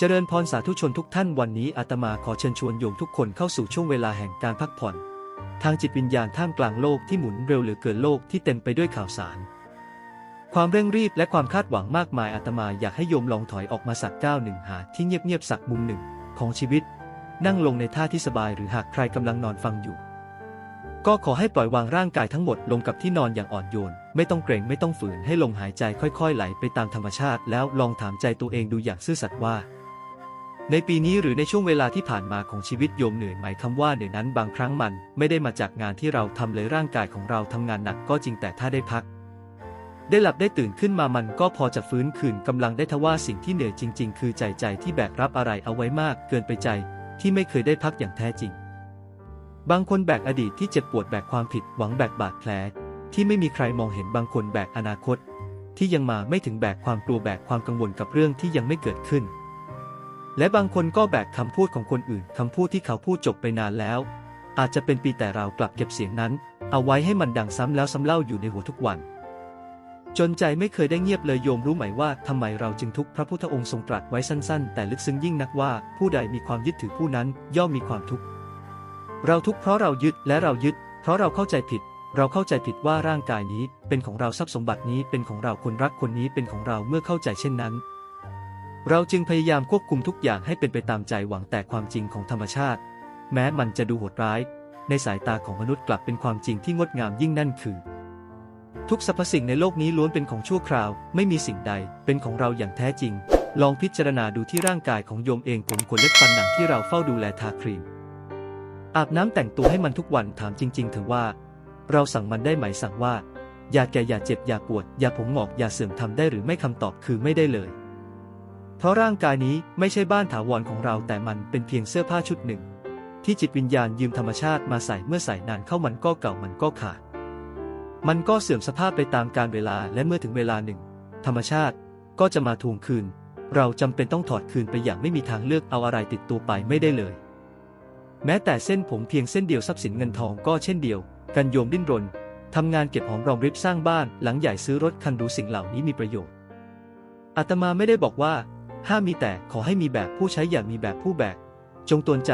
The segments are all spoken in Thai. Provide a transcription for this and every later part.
เจริญพรสาธุชนทุกท่านวันนี้อาตมาขอเชิญชวนโยมทุกคนเข้าสู่ช่วงเวลาแห่งการพักผ่อน ทางจิตวิญญาณท่ามกลางโลกที่หมุนเร็วเหลือเกินโลกที่เต็มไปด้วยข่าวสาร ความเร่งรีบและความคาดหวังมากมายอาตมาอยากให้โยมลองถอยออกมาสักก้าวหนึ่งหาที่เงียบๆสักมุมหนึ่งของชีวิต นั่งลงในท่าที่สบายหรือหากใครกำลังนอนฟังอยู่ ก็ขอให้ปล่อยวางร่างกายทั้งหมดลงกับที่นอนอย่างอ่อนโยน ไม่ต้องเกรงไม่ต้องฝืนให้ลมหายใจค่อย ๆ ไหลไปตามธรรมชาติ แล้วลองถามใจตัวเองดูอย่างซื่อสัตย์ว่า ในปีนี้หรือในช่วงเวลาที่ผ่านมาของชีวิตโยมเหนื่อยไหมคำว่าเหนื่อยนั้นบางครั้งมัน ไม่ได้มาจากงานที่เราทำเลยร่างกายของเราทำงานหนักก็จริงแต่ถ้าได้พัก ได้หลับได้ตื่นขึ้นมามันก็พอจะฟื้นคืนกำลังได้ทว่าสิ่งที่เหนื่อยจริง ๆ คือใจใจที่แบกรับอะไรเอาไว้มาก เกินไปใจที่ไม่เคยได้พักอย่างแท้จริง บางคนแบกอดีตที่เจ็บปวดแบกความผิดหวังแบกบาดแผลที่ไม่มีใครมองเห็นบางคนแบกอนาคต ที่ยังมาไม่ถึงแบกความกลัวแบกความกังวลกับเรื่องที่ยังไม่เกิดขึ้น และบางคนก็แบกคำพูดของคนอื่นคำพูดที่เขาพูดจบไปนานแล้ว อาจจะเป็นปีแต่เรากลับเก็บเสียงนั้น เอาไว้ให้มันดังซ้ำแล้วซ้ำเล่าอยู่ในหัวทุกวัน จนใจไม่เคยได้เงียบเลยโยมรู้ไหมว่าทำไมเราจึงทุกข์พระพุทธองค์ทรงตรัสไว้สั้นๆ แต่ลึกซึ้งยิ่งนักว่า ผู้ใดมีความยึดถือผู้นั้นย่อมมีความทุกข์เราทุกข์เพราะเรายึดและเรายึด เพราะเราเข้าใจผิด เราเข้าใจผิดว่าร่างกายนี้เป็นของเราทรัพย์สมบัตินี้เป็นของเราคนรักคนนี้เป็นของเราเมื่อเข้าใจเช่นนั้น เราจึงพยายามควบคุมทุกอย่างให้เป็นไปตามใจหวังแต่ความจริงของธรรมชาติ แม้มันจะดูโหดร้าย ในสายตาของมนุษย์กลับเป็นความจริงที่งดงามยิ่งนั่นคือ ทุกสรรพสิ่งในโลกนี้ล้วนเป็นของชั่วคราว ไม่มีสิ่งใด เป็นของเราอย่างแท้จริง ลองพิจารณาดูที่ร่างกายของโยมเองผมขนเล็บฟันหนังที่เราเฝ้าดูแลทาครีม อาบน้ำแต่งตัวให้มันทุกวันถามจริงๆเถอะว่า เราสั่งมันได้ไหมสั่งว่า อย่าแก่อย่าเจ็บอย่าปวด อย่าผมหงอกอย่าเสื่อมทำได้หรือไม่คำตอบคือไม่ได้เลย เพราะร่างกายนี้ไม่ใช่บ้านถาวรของเราแต่มันเป็นเพียงเสื้อผ้าชุดหนึ่ง ที่จิตวิญญาณยืมธรรมชาติมาใส่เมื่อใส่นานเข้ามันก็เก่ามันก็ขาด มันก็เสื่อมสภาพไปตามกาลเวลาและเมื่อถึงเวลาหนึ่ง ธรรมชาติก็จะมาทวงคืน เราจำเป็นต้องถอดคืนไปอย่างไม่มีทางเลือกเอาอะไรติดตัวไปไม่ได้เลย แม้แต่เส้นผมเพียงเส้นเดียวทรัพย์สินเงินทองก็เช่นเดียว กันโยมดิ้นรนทำงานเก็บหอมรอมริบสร้างบ้าน หลังใหญ่ซื้อรถคันหรูสิ่งเหล่านี้มีประโยชน์อาตมาไม่ได้บอกว่า ห้ามมีแต่ขอให้มีแบบผู้ใช้อย่ามีแบบผู้แบก จงตวนใจ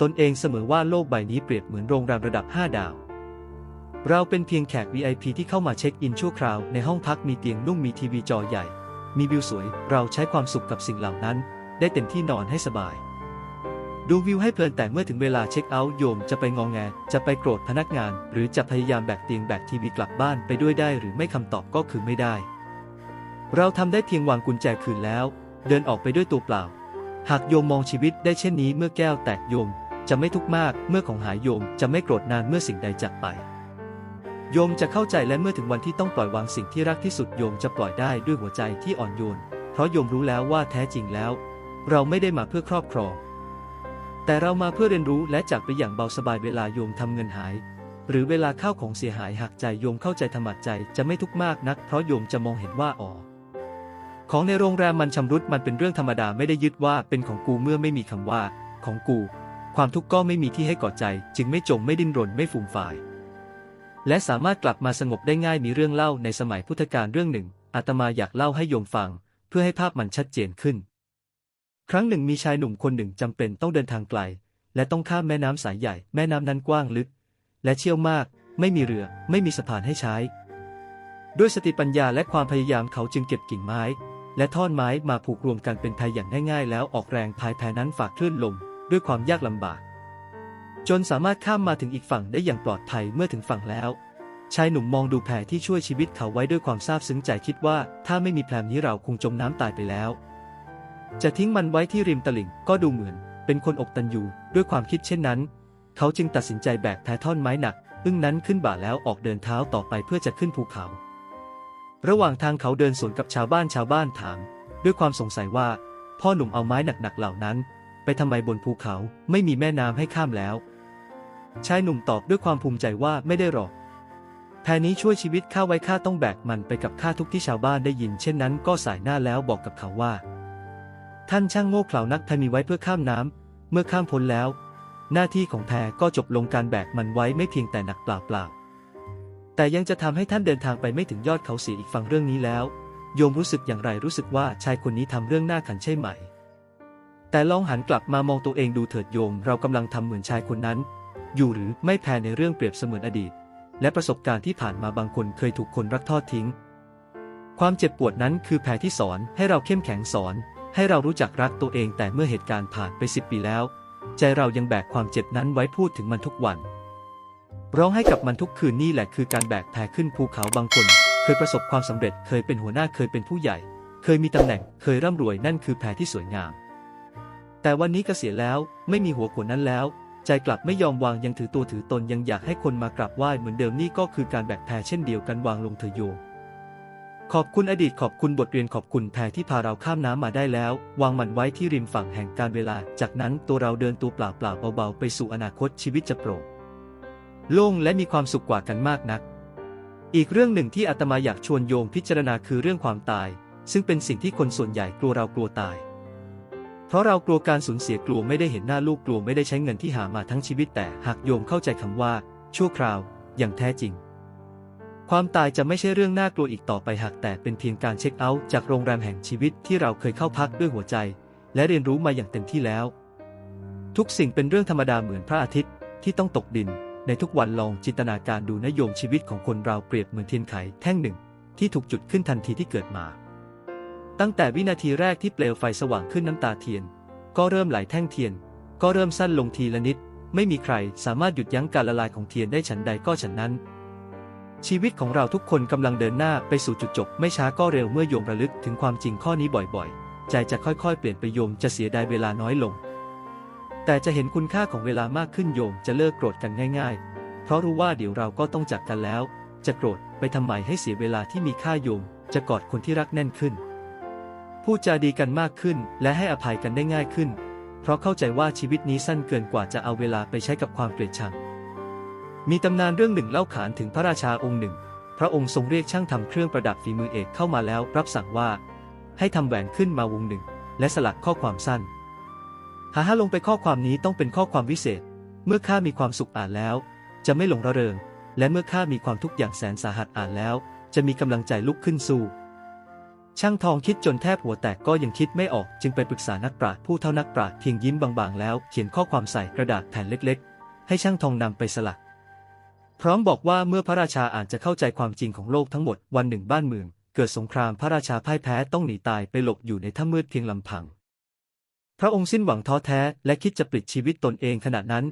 ตนเองเสมอว่าโลกใบนี้เปรียบเหมือนโรงแรมระดับ 5 ดาว เราเป็นเพียงแขก VIP ที่เข้ามาเช็คอินชั่วคราว ในห้องพักมีเตียงนุ่มมีทีวีจอใหญ่ มีวิวสวย เราใช้ความสุขกับสิ่งเหล่านั้น ได้เต็มที่นอนให้สบาย ดูวิวให้เพลินแต่เมื่อถึงเวลาเช็คเอาท์โยมจะไปงองแง จะไปโกรธพนักงาน หรือจะพยายามแบกเตียงแบกทีวีกลับบ้านไปด้วยได้ หรือไม่คำตอบก็คือไม่ได้เราทำได้เพียงวางกุญแจคืนแล้ว เดินออกไปด้วยตัวเปล่า หากโยมมองชีวิตได้เช่นนี้เมื่อแก้วแตกโยมจะไม่ทุกข์มากเมื่อของหายโยมจะไม่โกรธนานเมื่อสิ่งใดจากไป โยมจะเข้าใจและเมื่อถึงวันที่ต้องปล่อยวางสิ่งที่รักที่สุดโยมจะปล่อยได้ด้วยหัวใจที่อ่อนโยน เพราะโยมรู้แล้วว่าแท้จริงแล้ว เราไม่ได้มาเพื่อครอบครอง แต่เรามาเพื่อเรียนรู้และจากไปอย่างเบาสบายเวลาโยมทำเงินหาย หรือเวลาข้าวของเสียหายหากใจโยมเข้าใจธรรมะใจจะไม่ทุกข์มากนัก เพราะโยมจะมองเห็นว่าอ๋อ ของในโรงแรมมันชำรุดมันเป็นเรื่องธรรมดาไม่ได้ยึดว่าเป็นของกูเมื่อไม่มีคำว่า ของกู ความทุกข์ก็ไม่มีที่ให้กอดใจ จึงไม่จมไม่ดิ้นรนไม่ฟูมฝ่าย และสามารถกลับมาสงบได้ง่ายมีเรื่องเล่าในสมัยพุทธกาลเรื่องหนึ่งอาตมาอยากเล่าให้โยมฟัง เพื่อให้ภาพมันชัดเจนขึ้น ครั้งหนึ่งมีชายหนุ่มคนหนึ่งจำเป็นต้องเดินทางไกล และต้องข้ามแม่น้ำสายใหญ่ แม่น้ำนั้นกว้างลึก และเชี่ยวมาก ไม่มีเรือ ไม่มีสะพานให้ใช้ ด้วยสติปัญญาและความพยายามเขาจึงเก็บกิ่งไม้ และท่อนไม้มาผูกรวมกันเป็นแพอย่างง่ายๆ แล้วออกแรงพายแพนั้นฝากคลื่นลมด้วยความยากลำบาก จนสามารถข้ามมาถึงอีกฝั่งได้อย่างปลอดภัยเมื่อถึงฝั่งแล้ว ชายหนุ่มมองดูแพที่ช่วยชีวิตเขาไว้ด้วยความซาบซึ้งใจคิดว่า ถ้าไม่มีแพนี้เราคงจมน้ำตายไปแล้ว จะทิ้งมันไว้ที่ริมตลิ่งก็ดูเหมือน เป็นคนอกตันยูด้วยความคิดเช่นนั้น เขาจึงตัดสินใจแบกแพท่อนไม้หนักอึ้งนั้นขึ้นบ่าแล้วออกเดินเท้าต่อไปเพื่อจะขึ้นภูเขา ระหว่างทางเขาเดินสวนกับชาวบ้านชาวบ้านถาม ด้วยความสงสัยว่า พ่อหนุ่มเอาไม้หนักๆเหล่านั้น ไปทำไมบนภูเขาไม่มีแม่น้ำให้ข้ามแล้ว ชายหนุ่มตอบด้วยความภูมิใจว่าไม่ได้หรอกแพนี้ช่วยชีวิตข้าไว้ข้าต้องแบกมันไปกับข้าทุกที่ชาวบ้านได้ยิน เช่นนั้นก็สายหน้าแล้วบอกกับเขาว่า ท่านช่างโง่เขลานักแพมีไว้เพื่อข้ามน้ำเมื่อข้ามพ้นแล้ว หน้าที่ของแพก็จบลงการแบกมันไว้ไม่เพียงแต่หนักเปล่าๆ แต่ยังจะทำให้ท่านเดินทางไปไม่ถึงยอดเขาเสียอีกฟังเรื่องนี้แล้ว โยมรู้สึกอย่างไรรู้สึกว่าชายคนนี้ทำเรื่องน่าขันใช่ไหม แต่ลองหันกลับมามองตัวเองดูเถิดโยม เรากำลังทำเหมือนชายคนนั้น อยู่หรือไม่แพ้ในเรื่องเปรียบเสมือนอดีต และประสบการณ์ที่ผ่านมาบางคนเคยถูกคนรักทอดทิ้ง ความเจ็บปวดนั้นคือแผลที่สอนให้เราเข้มแข็งสอน ให้เรารู้จักรักตัวเองแต่เมื่อเหตุการณ์ผ่านไปสิบปีแล้ว ใจเรายังแบกความเจ็บนั้นไว้พูดถึงมันทุกวัน ร้องให้กับมันทุกคืนนี่แหละคือการแบกแผลขึ้นภูเขาบางคน เคยประสบความสำเร็จ เคยเป็นหัวหน้าเคยเป็นผู้ใหญ่ เคยมีตำแหน่ง เคยร่ำรวยนั่นคือแผลที่สวยงาม แต่วันนี้กเกษียณแล้วไม่มีหัวขนนั้นแล้ว ใจกลับไม่ยอมวางยังถือตัวถือตนยังอยากให้คนมากราบไหว้เหมือนเดิมนี่ก็คือการแบกแผลเช่นเดียวกันวางลงเถอโยขอบคุณอดีตขอบคุณบทเรียนขอบคุณแพที่พาเราข้ามน้ำมาได้แล้ว วางมันไว้ที่ริมฝั่งแห่งการเวลา จากนั้นตัวเราเดินตัวเปล่าเปล่าๆเบาๆ ไปสู่อนาคตชีวิตจะโปร่ง โล่งและมีความสุขกว่ากันมากนัก อีกเรื่องหนึ่งที่อาตมาอยากชวนโยมพิจารณาคือเรื่องความตาย ซึ่งเป็นสิ่งที่คนส่วนใหญ่กลัวเรากลัวตาย เพราะเรากลัวการสูญเสียกลัวไม่ได้เห็นหน้าลูกกลัวไม่ได้ใช้เงินที่หามาทั้งชีวิตแต่หากโยมเข้าใจคำว่า ชั่วคราว อย่างแท้จริง ความตายจะไม่ใช่เรื่องน่ากลัวอีกต่อไปหากแต่เป็นเพียงการเช็คเอาท์จากโรงแรมแห่งชีวิตที่เราเคยเข้าพักด้วยหัวใจ และเรียนรู้มาอย่างเต็มที่แล้ว ทุกสิ่งเป็นเรื่องธรรมดาเหมือนพระอาทิตย์ที่ต้องตกดิน ในทุกวันลองจินตนาการดูนโยมชีวิตของคนเราเปรียบเหมือนเทียนไขแท่งหนึ่ง ที่ถูกจุดขึ้นทันทีที่เกิดมา ตั้งแต่วินาทีแรกที่เปลวไฟสว่างขึ้นน้ำตาเทียน ก็เริ่มไหลแท่งเทียน ก็เริ่มสั้นลงทีละนิด ไม่มีใครสามารถหยุดยั้งการละลายของเทียนได้ฉันใดก็ฉันนั้น ชีวิตของเราทุกคนกำลังเดินหน้าไปสู่จุดจบ ไม่ช้าก็เร็วเมื่อโยมระลึกถึงความจริงข้อนี้บ่อยๆ ใจจะค่อยๆ เปลี่ยนไปโยมจะเสียดายเวลาน้อยลง แต่จะเห็นคุณค่าของเวลามากขึ้นโยมจะเลิกโกรธกันง่าย ๆ เพราะรู้ว่าเดี๋ยวเราก็ต้องจากกันแล้ว จะโกรธไปทำไมให้เสียเวลาที่มีค่าโยม จะกอดคนที่รักแน่นขึ้น พูดจาดีกันมากขึ้น และให้อภัยกันได้ง่ายขึ้น เพราะเข้าใจว่าชีวิตนี้สั้นเกินกว่าจะเอาเวลาไปใช้กับความเกลียดชัง มีตำนานเรื่องหนึ่งเล่าขานถึงพระราชาองค์หนึ่ง พระองค์ทรงเรียกช่างทำเครื่องประดับฝีมือเอกเข้ามาแล้ว รับสั่งว่า ให้ทำแหวนขึ้นมาวงหนึ่ง และสลักข้อความสั้น หาฮาลงไปข้อความนี้ต้องเป็นข้อความวิเศษ เมื่อข้ามีความสุขอ่านแล้ว จะไม่หลงระเริง และเมื่อข้ามีความทุกข์อย่างแสนสาหัสอ่านแล้ว จะมีกำลังใจลุกขึ้นสู้ ช่างทองคิดจนแทบหัวแตกก็ยังคิดไม่ออก จึงไปปรึกษานักปราชญ์ผู้เท่านักปราชญ์เพียงยิ้มบางๆแล้วเขียนข้อความใส่กระดาษแผ่นเล็ก ๆ ให้ช่างทองนำไปสลัก พร้อมบอกว่าเมื่อพระราชาอ่านจะเข้าใจความจริงของโลกทั้งหมดวันหนึ่งบ้านเมือง เกิดสงครามพระราชาพ่ายแพ้ต้องหนีตายไปหลบอยู่ในถ้ำมืดเพียงลำพัง พระองค์สิ้นหวังท้อแท้และคิดจะปลิดชีวิตตนเองขณะนั้น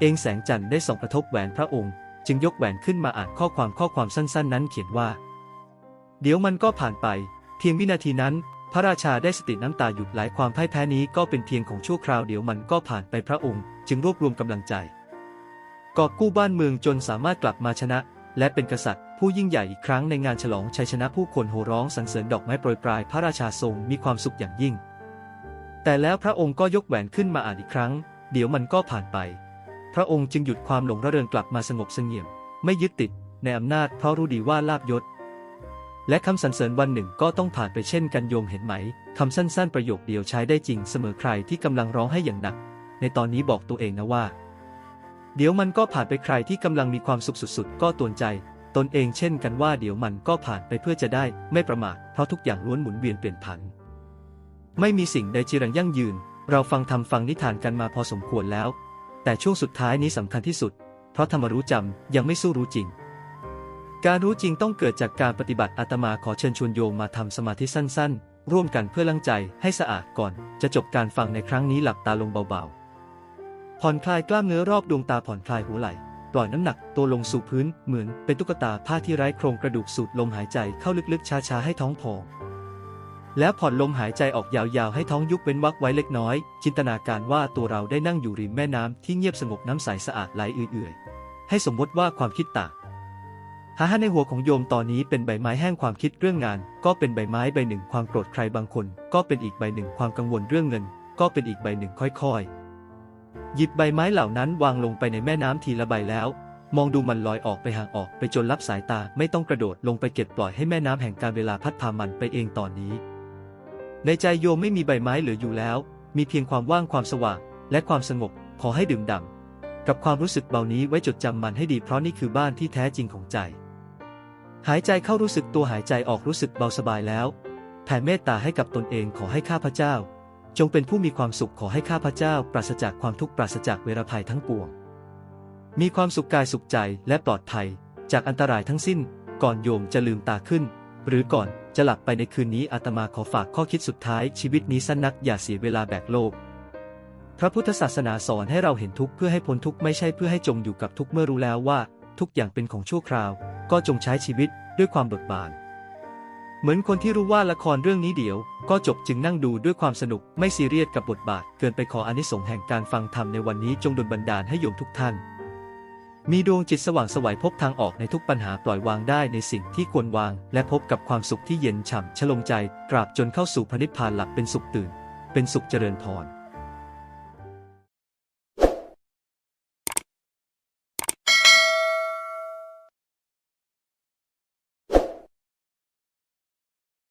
เองแสงจันทร์ได้ส่องกระทบแหวนพระองค์ จึงยกแหวนขึ้นมาอ่านข้อความข้อความสั้น ๆ นั้นเขียนว่า เดี๋ยวมันก็ผ่านไป เพียงวินาทีนั้น พระราชาได้สติน้ำตาหยุดไหลความพ่ายแพ้นี้ก็เป็นเพียงของชั่วคราวเดี๋ยวมันก็ผ่านไปพระองค์ จึงรวบรวมกำลังใจกอบกู้บ้านเมืองจนสามารถกลับมาชนะ และเป็นกษัตริย์ ผู้ยิ่งใหญ่อีกครั้งในงานฉลองชัยชนะผู้คนโห่ร้องสรรเสริญดอกไม้โปรยปลายพระราชาทรงมีความสุขอย่างยิ่ง แต่แล้วพระองค์ก็ยกแหวนขึ้นมาอ่านอีกครั้ง เดี๋ยวมันก็ผ่านไป พระองค์จึงหยุดความหลงระเริงกลับมาสงบเสงี่ยม ไม่ยึดติดในอำนาจเพราะรู้ดีว่าลาบยศ และคำสรรเสริญวันหนึ่งก็ต้องผ่านไปเช่นกันโยมเห็นไหมคำสั้นๆประโยคเดียวใช้ได้จริงเสมอใครที่กำลังร้องให้อย่างหนัก ในตอนนี้บอกตัวเองนะว่า เดี๋ยวมันก็ผ่านไปใครที่กำลังมีความสุขสุดๆ ก็ตวนใจ ตนเองเช่นกันว่าเดี๋ยวมันก็ผ่านไปเพื่อจะได้ไม่ประมาทเพราะทุกอย่างล้วนหมุนเวียนเปลี่ยนผัน ไม่มีสิ่งใดจีรังยั่งยืน เราฟังทำฟังนิทานกันมาพอสมควรแล้ว แต่ช่วงสุดท้ายนี้สำคัญที่สุด เพราะธรรมรู้จำยังไม่สู้รู้จริง การรู้จริงต้องเกิดจากการปฏิบัติอาตมาขอเชิญชวนโยมมาทำสมาธิสั้น ๆ ร่วมกันเพื่อล้างใจให้สะอาดก่อน จะจบการฟังในครั้งนี้หลับตาลงเบาๆ ผ่อนคลายกล้ามเนื้อรอบดวงตาผ่อนคลายหัวไหล่ปล่อยน้ำหนักตัวลงสู่พื้นเหมือนเป็นตุ๊กตาผ้าที่ไร้โครงกระดูกสูดลมหายใจเข้าลึกๆช้าๆให้ท้องพอง แล้วผ่อนลมหายใจออกยาวๆ ให้ท้องยุบเว้นวักไว้เล็กน้อย จินตนาการว่าตัวเราได้นั่งอยู่ริมแม่น้ำที่เงียบสงบน้ำใสสะอาดไหลเอื่อยๆ ให้สมมติว่าความคิดต่างหาในหัวของโยมตอนนี้เป็นใบไม้แห้งความคิดเรื่องงาน ก็เป็นใบไม้ใบหนึ่งความโกรธใครบางคน ก็เป็นอีกใบหนึ่งความกังวลเรื่องเงิน ก็เป็นอีกใบหนึ่งค่อยๆ หยิบใบไม้เหล่านั้นวางลงไปในแม่น้ำทีละใบแล้ว มองดูมันลอยออกไปห่างออกไปจนลับสายตาไม่ต้องกระโดดลงไปเก็บปล่อยให้แม่น้ำแห่งการเวลาพัดพามันไปเองตอนนี้ ในใจโยมไม่มีใบไม้เหลืออยู่แล้ว มีเพียงความว่างความสว่าง และความสงบ ขอให้ดื่มด่ำกับความรู้สึกเบานี้ไว้จดจำมันให้ดีเพราะนี่คือบ้านที่แท้จริงของใจ หายใจเข้ารู้สึกตัวหายใจออกรู้สึกเบาสบายแล้ว แผ่เมตตาให้กับตนเองขอให้ข้าพเจ้า จงเป็นผู้มีความสุขขอให้ข้าพเจ้า ปราศจากความทุกข์ปราศจากเวรภัยทั้งปวง มีความสุขกายสุขใจและปลอดภัย จากอันตรายทั้งสิ้น ก่อนโยมจะลืมตาขึ้น หรือก่อน จะหลับไปในคืนนี้อาตมาขอฝากข้อคิดสุดท้ายชีวิตนี้สั้นนักอย่าเสียเวลาแบกโลก พระพุทธศาสนาสอนให้เราเห็นทุกข์เพื่อให้พ้นทุกข์ไม่ใช่เพื่อให้จมอยู่กับทุกข์เมื่อรู้แล้วว่า ทุกอย่างเป็นของชั่วคราว ก็จงใช้ชีวิตด้วยความเบิกบาน เหมือนคนที่รู้ว่าละครเรื่องนี้เดี๋ยว ก็จบจึงนั่งดูด้วยความสนุกไม่ซีเรียสกับบทบาท เกินไปขออนิสงส์แห่งการฟังธรรมในวันนี้จงดลบันดาลให้โยมทุกท่าน มีดวงจิตสว่างสวัยพบทางออกในทุกปัญหาปล่อยวางได้ในสิ่งที่ควรวาง และพบกับความสุขที่เย็นฉ่ำชโลมใจ ตราบจนเข้าสู่พระนิพพานหลับเป็นสุขตื่น เป็นสุขเจริญพร